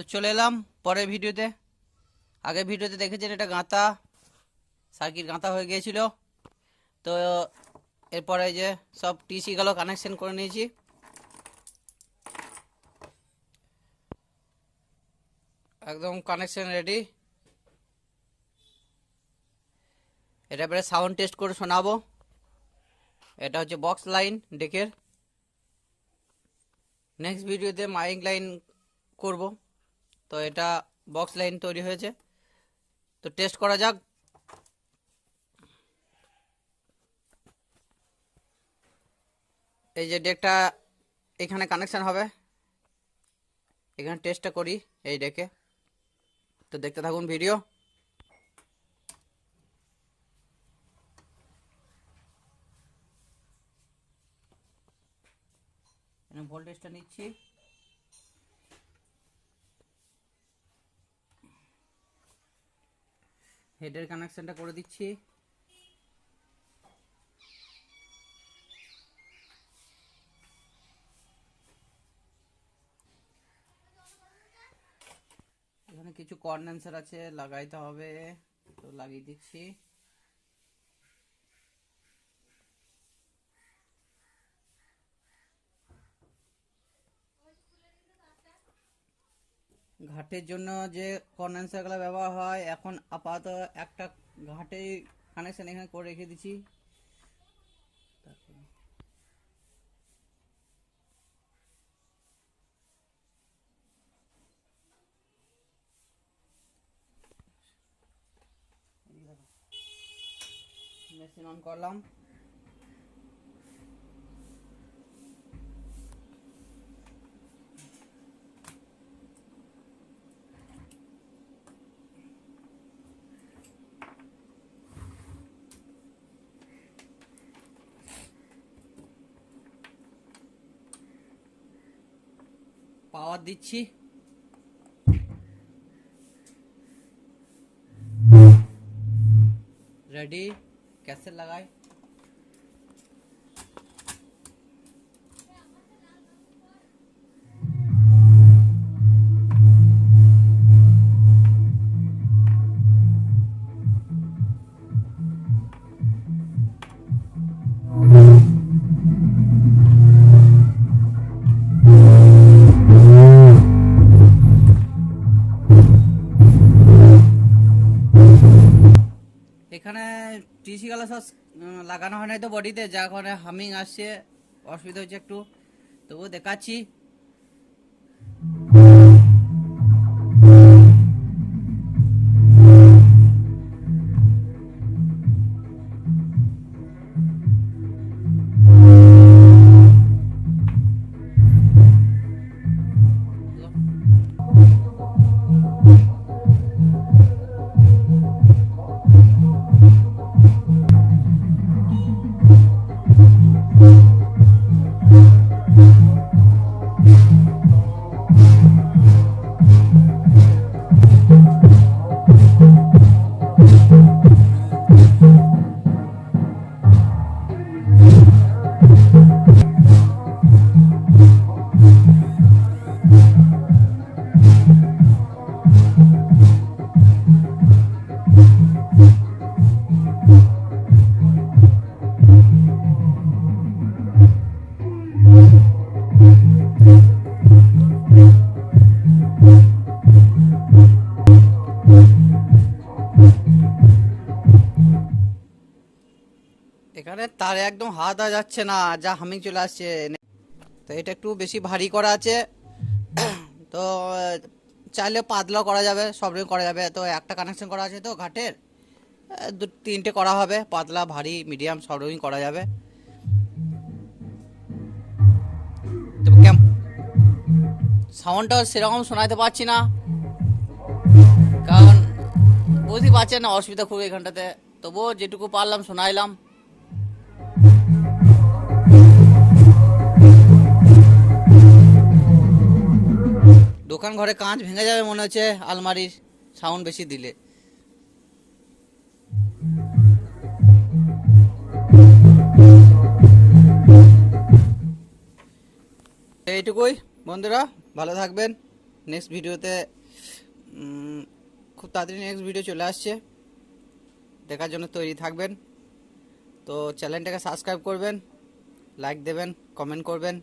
তো চলে এলাম পরের ভিডিওতে। আগে ভিডিওতে দেখেছেন এটা গাঁথা, সার্কিট গাঁথা হয়ে গিয়েছিল। তো এরপরে যে সব টিসিগুলো কানেকশন করে নিয়েছি। একদম কানেকশন রেডি এটা এবারে সাউন্ড টেস্ট করে শোনাবো। এটা হচ্ছে বক্স লাইন ডেকের নেক্সট ভিডিওতে মাইক লাইন করব। তো এটা বক্স লাইন তৈরি হয়েছে। তো টেস্ট করা যাক। এই যে ডেকটা এখানে কানেকশন হবে। এখানে টেস্টটা করি এই ডেকে তো দেখতে থাকুন ভিডিও ভোল্টেজটা নিচ্ছি। হেডের কানেকশনটা করে দিচ্ছি। এখানে কিছু কন্ডেন্সার আছে লাগাইতে হবে। তো লাগিয়ে দিচ্ছি। ঘাটের জন্য যে কন্ডেন্সারগুলো ব্যবহার হয়, এখন আপাতত একটা ঘাটে কানেকশন এখানে করে রেখে দিচ্ছি। মেশিন অন করলাম। পাওয়ার দিচ্ছি। রেডি ক্যাসেট লাগাই। এখানে টিসি গালা সব লাগানো হয় নাই তো বডিতে, যা কারণে হামিং আসছে, অসুবিধা হচ্ছে একটু। তবুও দেখাচ্ছি। একদম হাত দেওয়া যাচ্ছে না, যা হামিং চলে আসছে। তো এটা একটু বেশি ভারী করা আছে। তো, চাইলে পাতলা করা যাবে, সব রকম করা যাবে। তো একটা কানেকশন করা আছে তো ঘাটের। দু, তিনটে করা হবে, পাতলা, ভারী মিডিয়াম সব রকমই করা যাবে। সাউন্ডটা সেরকম শোনাতে পারছি না। কারণ বুঝতে পারছেন অসুবিধা খুব এখানটাতে। তবুও যেটুকু পারলাম, শোনাইলাম। দোকান ঘরে কাঁচ ভেঙে যাবে মনে হচ্ছে, আলমারির সাউন্ড বেশি দিলে। এইটুকুই, বন্ধুরা, ভালো থাকবেন। নেক্সট ভিডিওতে খুব তাড়াতাড়ি নেক্সট ভিডিও চলে আসছে। দেখার জন্য তৈরি থাকবেন। তো চ্যানেলটাকে সাবস্ক্রাইব করবেন লাইক দেবেন কমেন্ট করবেন।